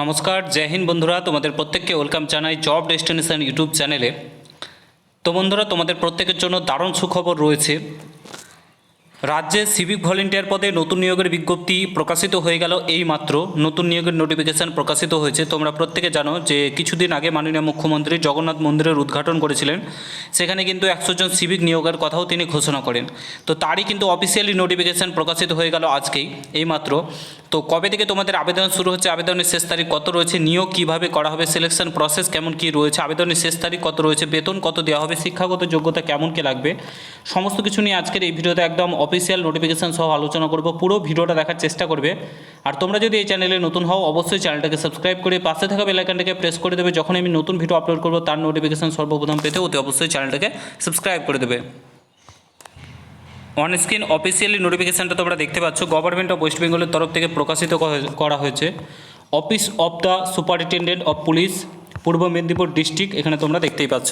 নমস্কার, জয় হিন্দ বন্ধুরা, তোমাদের প্রত্যেককে ওয়েলকাম জানাই জব ডেস্টিনেশন ইউটিউব চ্যানেলে তো বন্ধুরা, তোমাদের প্রত্যেকের জন্য দারুণ সুখবর রয়েছে। রাজ্যে সিভিক ভলেন্টিয়ার পদে নতুন নিয়োগের বিজ্ঞপ্তি প্রকাশিত হয়ে গেল এই মাত্র। নতুন নিয়োগের নোটিফিকেশন প্রকাশিত হয়েছে। তোমরা প্রত্যেকে জানো যে কিছুদিন আগে মাননীয় মুখ্যমন্ত্রী জগন্নাথ মন্দিরের উদ্ঘাটন করেছিলেন। সেখানে কিন্তু একশো জন সিভিক নিয়োগের কথাও তিনি ঘোষণা করেন। তো তারই কিন্তু অফিসিয়ালি নোটিফিকেশন প্রকাশিত হয়ে গেল আজকেই, এই মাত্র। তো কবে থেকে তোমাদের আবেদন শুরু হচ্ছে, আবেদনের শেষ তারিখ কত রয়েছে, নিয়োগ কীভাবে করা হবে সিলেকশন প্রসেস কেমন কি রয়েছে, আবেদনের শেষ তারিখ কত রয়েছে, বেতন কত দেওয়া হবে, শিক্ষাগত যোগ্যতা কেমন কি লাগবে, সমস্ত কিছু নিয়ে আজকের এই ভিডিওতে একদম অফিসিয়াল নোটিফিকেশন সহ আলোচনা করব। পুরো ভিডিওটা দেখার চেষ্টা করবে। আর তোমরা যদি এই চ্যানেলে নতুন হও, অবশ্যই চ্যানেলটাকে সাবস্ক্রাইব করে পাশে থাকা বেলাইকানটাকে প্রেস করে দেবে। যখন আমি নতুন ভিডিও আপলোড করব, তার নোটিফিকেশান সর্বপ্রথম পেতে অতি অবশ্যই চ্যানেলটাকে সাবস্ক্রাইব করে দেবে। অন স্ক্রিন অফিসিয়ালি নোটিফিকেশানটা তোমরা দেখতে পাচ্ছ। গভর্নমেন্ট অফ ওয়েস্ট বেঙ্গলের তরফ থেকে প্রকাশিত করা হয়েছে। Office of the superintendent of police Purba Medinipur district এখানে তোমরা দেখতেই পাচ্ছ।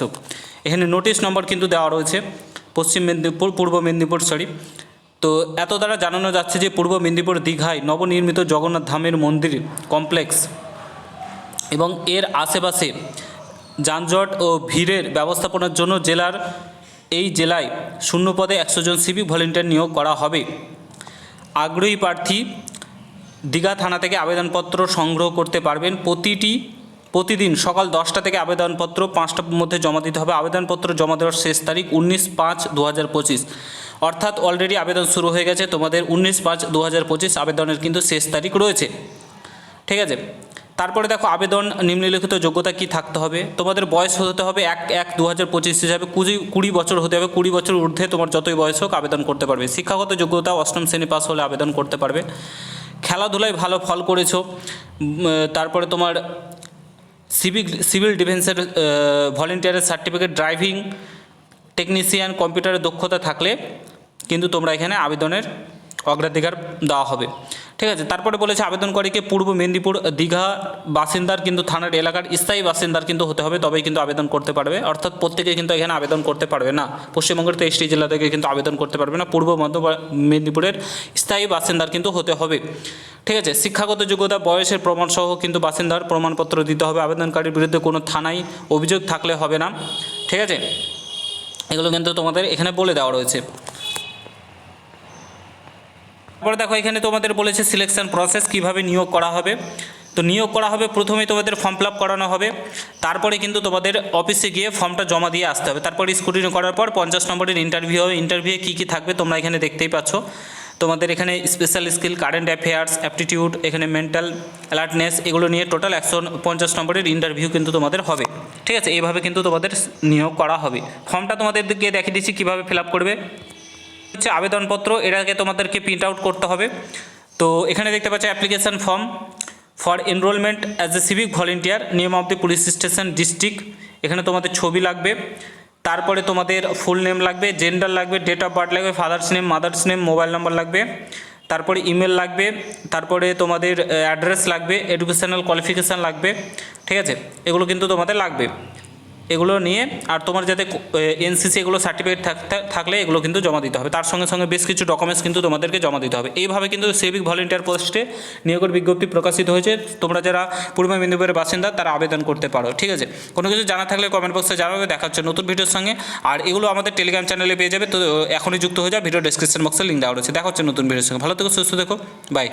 এখানে নোটিশ নম্বর কিন্তু দেওয়া রয়েছে। পশ্চিম মেদিনীপুর, পূর্ব মেদিনীপুর সরি তো এত দ্বারা জানানো যাচ্ছে যে পূর্ব মেদিনীপুর দীঘায় নবনির্মিত জগন্নাথ ধামের মন্দির কমপ্লেক্স এবং এর আশেপাশে যানজট ও ভিড়ের ব্যবস্থাপনার জন্য জেলার এই জেলায় শূন্য পদে একশো জন সিভিক ভলেন্টিয়ার নিয়োগ করা হবে। আগ্রহী প্রার্থী দীঘা থানা থেকে আবেদনপত্র সংগ্রহ করতে পারবেন। প্রতিটি, প্রতিদিন সকাল দশটা থেকে আবেদনপত্র পাঁচটার মধ্যে জমা দিতে হবে। আবেদনপত্র জমা দেওয়ার শেষ তারিখ উনিশ পাঁচ দু অর্থাৎ অলরেডি আবেদন শুরু হয়ে গেছে। তোমাদের উনিশ পাঁচ দু হাজার আবেদনের কিন্তু শেষ তারিখ রয়েছে। ঠিক আছে? তারপরে দেখো, আবেদন নিম্নলিখিত যোগ্যতা কি থাকতে হবে? তোমাদের বয়স হতে হবে এক এক দু হাজার পঁচিশ হিসাবে কুড়ি কুড়ি বছর হতে হবে। কুড়ি বছর ঊর্ধ্বে তোমার যতই বয়স হোক আবেদন করতে পারবে। শিক্ষাগত যোগ্যতা অষ্টম শ্রেণি পাস হলে আবেদন করতে পারবে। খেলাধুলায় ভালো ফল করেছ। তারপরে তোমার সিভিক, সিভিল ডিফেন্সের ভলেন্টিয়ারের সার্টিফিকেট ড্রাইভিং টেকনিশিয়ান কম্পিউটারের দক্ষতা থাকলে কিন্তু তোমরা এখানে আবেদনের অগ্রাধিকার দেওয়া হবে। ঠিক আছে? তারপরে বলেছে আবেদনকারীকে পূর্ব মেদিনীপুর দীঘা বাসিন্দার কিন্তু থানার এলাকার স্থায়ী বাসিন্দার কিন্তু হতে হবে, তবেই কিন্তু আবেদন করতে পারবে। অর্থাৎ প্রত্যেকে কিন্তু এখানে আবেদন করতে পারবে না। পশ্চিমবঙ্গের তেইশটি জেলা থেকে কিন্তু আবেদন করতে পারবে না। পূর্ব মধ্য মেদিনীপুরের স্থায়ী বাসিন্দার কিন্তু হতে হবে। ঠিক আছে? শিক্ষাগত যোগ্যতা, বয়সের প্রমাণসহ কিন্তু বাসিন্দার প্রমাণপত্র দিতে হবে। আবেদনকারীর বিরুদ্ধে কোনো থানায় অভিযোগ থাকলে হবে না। ঠিক আছে? এগুলো কিন্তু তোমাদের এখানে বলে দেওয়া রয়েছে। তারপরে দেখো, এখানে তোমাদের বলেছে সিলেকশন প্রসেস কীভাবে নিয়োগ করা হবে। তো নিয়োগ করা হবে, প্রথমে তোমাদের ফর্ম ফিল করানো হবে। তারপরে কিন্তু তোমাদের অফিসে গিয়ে ফর্মটা জমা দিয়ে আসতে হবে। তারপরে স্ক্রুটিনি করার পর পঞ্চাশ নম্বরের ইন্টারভিউ হবে। ইন্টারভিউয়ে কী কী থাকবে তোমরা এখানে দেখতেই পাচ্ছ। তোমাদের এখানে special skill current affairs aptitude এখানে মেন্টাল অ্যালার্টনেস এগুলো নিয়ে টোটাল একশো পঞ্চাশ নম্বরের ইন্টারভিউ কিন্তু তোমাদের হবে। ঠিক আছে? এইভাবে কিন্তু তোমাদের নিয়োগ করা হবে। ফর্মটা তোমাদেরকে দেখিয়ে দিচ্ছি কীভাবে ফিল করবে। হচ্ছে আবেদনপত্র এটাকে তোমাদেরকে প্রিন্ট আউট করতে হবে। তো এখানে দেখতে পাচ্ছ application form for enrolment as a civic volunteer name of the police station district এখানে তোমাদের ছবি লাগবে। তারপরে তোমাদের ফুল নেম লাগবে জেন্ডার লাগবে ডেট অফ বার্থ লাগবে father's name mother's name mobile number লাগবে। তারপরে ইমেল লাগবে, তারপরে তোমাদের অ্যাড্রেস লাগবে এডুকেশনাল কোয়ালিফিকেশান লাগবে, ঠিক আছে? এগুলো কিন্তু তোমাদের লাগবে। এগুলো নিয়ে আর তোমার যাতে এনসিসি এগুলো সার্টিফিকেট থাকলে এগুলো কিন্তু জমা দিতে হবে। তার সঙ্গে সঙ্গে বেশ কিছু ডকুমেন্টস কিন্তু তোমাদেরকে জমা দিতে হবে। এইভাবে কিন্তু সেভিক ভলেন্টিয়ার পোস্টে নিয়োগের বিজ্ঞপ্তি প্রকাশিত হয়েছে। তোমরা যারা পূর্ব মেদিনীপুরের বাসিন্দা, তারা আবেদন করতে পারো, ঠিক আছে? কোনো কিছু জানা থাকলে কমেন্ট বক্সে জানাবে দেখা হচ্ছে নতুন ভিডিওর সঙ্গে। আর এগুলো আমাদের টেলিগ্রাম চ্যানেলে পেয়ে যাবে। তো এখনই যুক্ত হয়ে যাও ভিডিও ডেসক্রিপশন বক্সে লিঙ্ক দেওয়া রয়েছে। দেখা হচ্ছে নতুন ভিডিওর সঙ্গে। ভালো থেকো, সুস্থ দেখো বাই